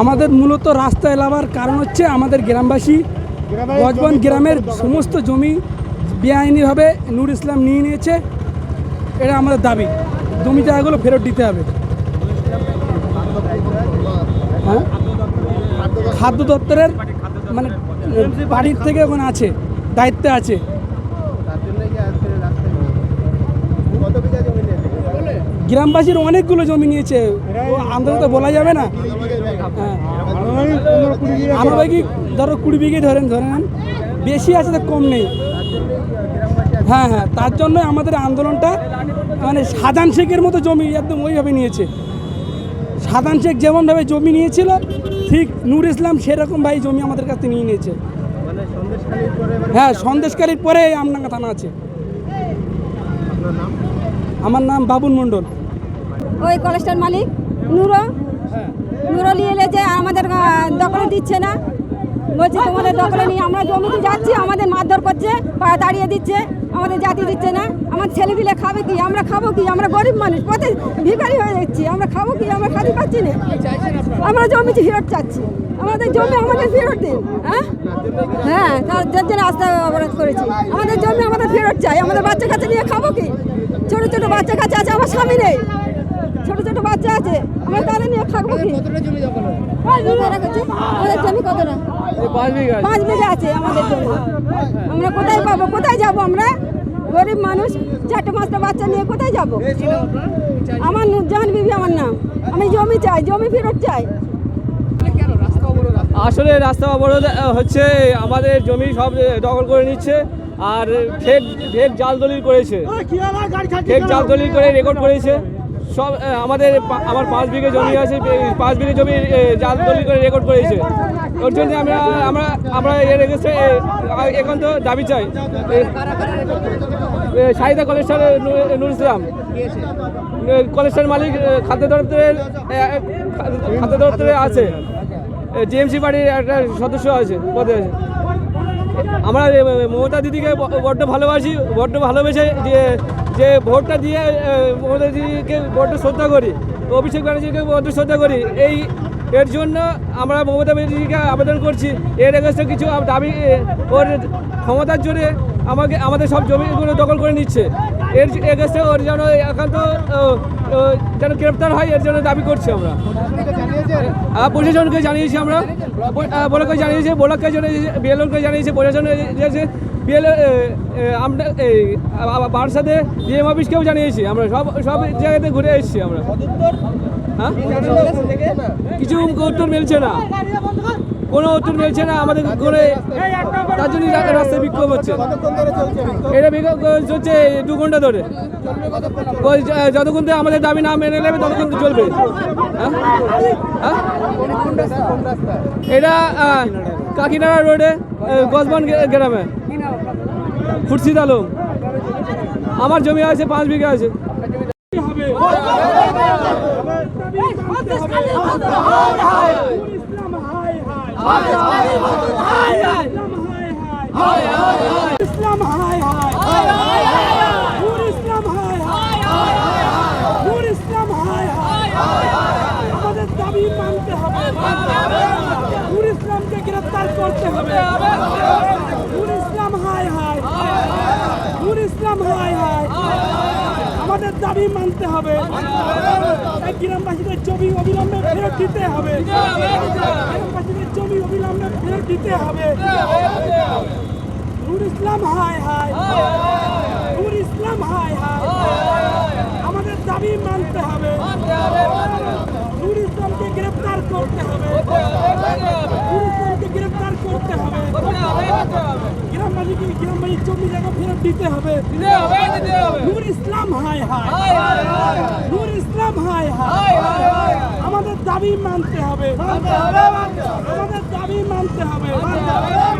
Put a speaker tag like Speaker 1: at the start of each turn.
Speaker 1: আমাদের মূলত রাস্তা এলাবার কারণ হচ্ছে আমাদের গ্রামবাসী গজবন গ্রামের সমস্ত জমি বেআইনিভাবে নূর ইসলাম নিয়ে নিয়েছে। এটা আমাদের দাবি। জমি জায়গাগুলো ফেরত দিতে হবে। হ্যাঁ? খাদ্য দপ্তরের মানে বাড়ির থেকে ওখানে আছে দায়িত্বে আছে। গ্রামবাসীর অনেকগুলো জমি নিয়েছে। আন্দোলন তো বলা যাবে না। ধরো কুড়ি বিঘে ধরেন ধরে নেন বেশি আছে তো কম নেই। হ্যাঁ হ্যাঁ তার জন্য আমাদের আন্দোলনটা মানে সাধান শেখের মতো জমি একদম ওইভাবে নিয়েছে। সাধান শেখ যেমনভাবে জমি নিয়েছিল ঠিক নূর ইসলাম সেরকম ভাই জমি আমাদের কাছে নিয়ে নিয়েছে। হ্যাঁ সন্দেশকারীর পরে এই আমডাঙ্গা থানা আছে। আমার নাম বাবুন মণ্ডল।
Speaker 2: ওই কলেজটার মালিক নুরো। নুরো নিয়ে এলে যে আমাদের দখলে দিচ্ছে না। বলছে, তোমাদের দখলে নিয়ে আমরা জমিতে যাচ্ছি, আমাদের মারধর করছে, পা তাড়িয়ে দিচ্ছে, আমাদের জাতি দিচ্ছে না। আমার ছেলেপিলে খাবে কি? আমরা খাব কি? আমরা গরিব মানুষ, পথে ভিখারি হয়ে যাচ্ছি। আমরা খাব কি? আমরা খাতে পাচ্ছি না। আমরা জমি ফেরত চাচ্ছি। আমাদের জমি আমাদের ফেরত দিন হ্যাঁ? হ্যাঁ তার জন্য রাস্তা অবরোধ করেছি। আমাদের জমি আমাদের ফেরত চাই। আমাদের বাচ্চা কাছে নিয়ে খাব কি? ছোটো ছোটো বাচ্চা কাছে আছে, আমার স্বামী নেই। আছে? আমরা তাদের নিয়ে থাকব কি? আমাদের জমি কতটা? পাঁচ বিঘা আছে। আমাদের জমি। আমরা কোথায় পাবো? কোথায় যাব আমরা? গরিব মানুষ চারটে পাঁচটা বাচ্চা নিয়ে কোথায় যাব? আমার। নুরজাহান বিবি আমার নাম। আমি জমি চাই জমি ফেরত চাই।
Speaker 3: আসলে রাস্তা অবরোধ হচ্ছে আমাদের জমি সব দখল করে নিচ্ছে আর ফেক ফেক জাল দলিল করেছে। ফেক জাল দলিল করে রেকর্ড করেছে। সব আমাদের আমার পাঁচ বিঘে জমি আছে পাঁচ বিঘে জমি জাল দলিল করে রেকর্ড করেছে। ওর জন্য আমরা আমরা আমরা এর এগেছে এখন তো দাবি চাই। সাহিদা কলেজের নুর ইসলাম। কলেজের মালিক খাদ্য দপ্তরের খাদ্য দপ্তরে আছে। জিএমসি পার্টির একটা সদস্য আছে, পদে আছে। আমরা মমতা দিদিকে বড্ড ভালোবাসি, বড্ড ভালোবেসে যে যে ভোটটা দিয়ে মোদীজিকে ভোটটা শ্রদ্ধা করি, অভিষেক ব্যানার্জিকে ভোটটা শ্রদ্ধা করি, এই, এর জন্য আমরা মমতা ব্যানার্জিকে আবেদন করছি। এর এগেস্টে কিছু দাবি ওর ক্ষমতার জোরে আমাকে, আমাদের সব জমিগুলো দখল করে নিচ্ছে। এর এগেস্টে ওর যেন একান্ত যেন গ্রেপ্তার হয়, এর জন্য দাবি করছি আমরা। প্রশাসনকে জানিয়েছি আমরা। বলাকে জানিয়েছি বলাকে জানিয়েছি, বিএলওকে জানিয়েছি, প্রশাসন জানিয়েছে। বিএল আমরা এই বারসাতে ডিএম অফিসকেও জানিয়েছি আমরা। সব সব জায়গাতে ঘুরে এসেছি আমরা। হ্যাঁ? কিছু উত্তর মিলছে না। কোনো উত্তর মিলছে না আমাদের করে তার জন্য রাস্তায় বিক্ষোভ হচ্ছে এটা বিক্ষোভ চলছে দু ঘণ্টা ধরে যতক্ষণ থেকে আমাদের দাবি না মেনে নেবে ততক্ষণ তো চলবে হ্যাঁ? হ্যাঁ? এটা কাকিনাড়া রোডে গজবান গ্রামে খুরশিদ আলম আমার জমি আছে পাঁচ বিঘা আছে
Speaker 1: ইসলাম হাই নূর ইসলাম হাই নূর ইসলাম হাই হাই আমাদের দাবি মানতে হবে। নূর ইসলামকে গ্রেফতার করতে হবে নূর ইসলাম হাই হাই নূর ইসলাম হাই হাই আমাদের মানতে হবে গ্রামবাসীদের জমি অবিলম্বে ফেরত দিতে হবে গ্রামবাসীদের জমি অবিলম্বে ফেরত দিতে হবে। নূর ইসলাম হাই হাই নূর ইসলাম হাই হাই আমাদের দাবি মানতে হবে। নূর ইসলামকে গ্রেফতার করতে হবে। নূর ইসলামকে গ্রেফতার করতে হবে। গ্রামবাসীকে গ্রামবাসীর জমি জায়গা ফেরত দিতে হবে। নূর ইসলাম হাই হাই নূর ইসলাম হাই হাই আমাদের দাবি মানতে হবে। মানতে হবে